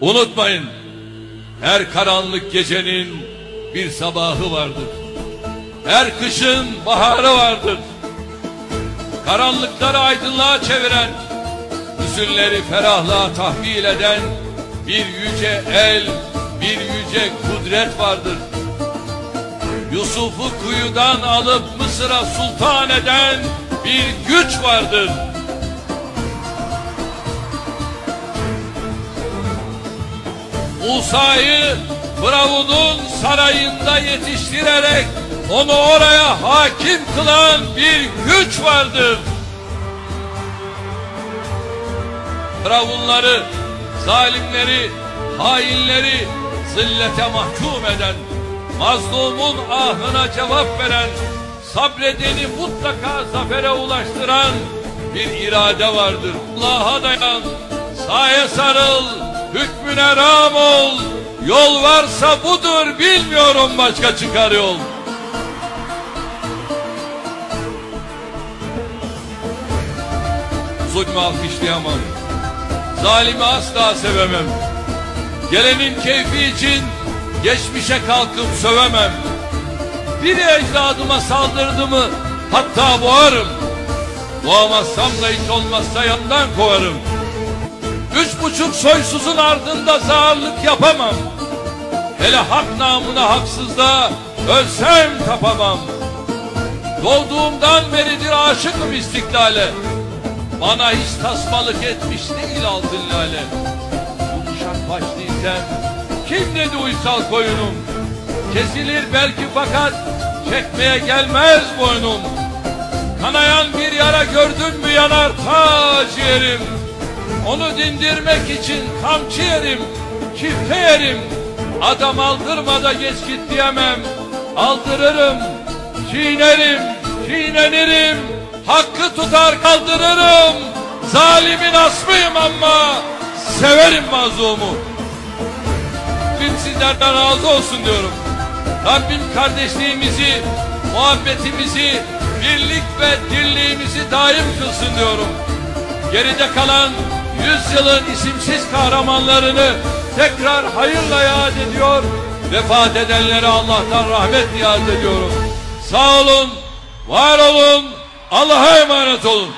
Unutmayın, her karanlık gecenin bir sabahı vardır. Her kışın baharı vardır. Karanlıkları aydınlığa çeviren, hüzünleri ferahlığa tahvil eden bir yüce el, bir yüce kudret vardır. Yusuf'u kuyudan alıp Mısır'a sultan eden bir güç vardır. Musa'yı Firavun'un sarayında yetiştirerek onu oraya hakim kılan bir güç vardır. Firavunları, zalimleri, hainleri zillete mahkum eden, mazlumun ahına cevap veren, sabredeni mutlaka zafere ulaştıran bir irade vardır. Allah'a dayan, saye sarıl, hükmüne ram ol, yol varsa budur bilmiyorum başka çıkar yol. Zulmü alkışlayamam, zalimi asla sevemem. Gelenin keyfi için geçmişe kalkıp sövemem. Biri ecdadıma saldırdı mı hatta boğarım. Boğamazsam da hiç olmazsa yandan kovarım. Üç buçuk soysuzun ardında zağırlık yapamam. Hele hak namına haksızlığa ölsem tapamam. Doğduğumdan beridir aşıkım istiklale. Bana hiç tasmalık etmiş değil altın lale. Uşak başlıyken kim dedi uysal koyunum? Kesilir belki fakat çekmeye gelmez boynum. Kanayan bir yara gördün mü yanar ta ciğerim. Onu dindirmek için kamçı yerim, çifte yerim. Adam aldırmada geç git diyemem. Aldırırım, çiğnerim, çiğnenirim. Hakkı tutar kaldırırım. Zalimin asmıyım ama severim mazlumu. Rabbim sizlerden razı olsun diyorum. Rabbim kardeşliğimizi, muhabbetimizi, birlik ve dirliğimizi daim kılsın diyorum. Geride kalan yüzyılın isimsiz kahramanlarını tekrar hayırla yad ediyor. Vefat edenlere Allah'tan rahmet niyaz ediyorum. Sağ olun, var olun, Allah'a emanet olun.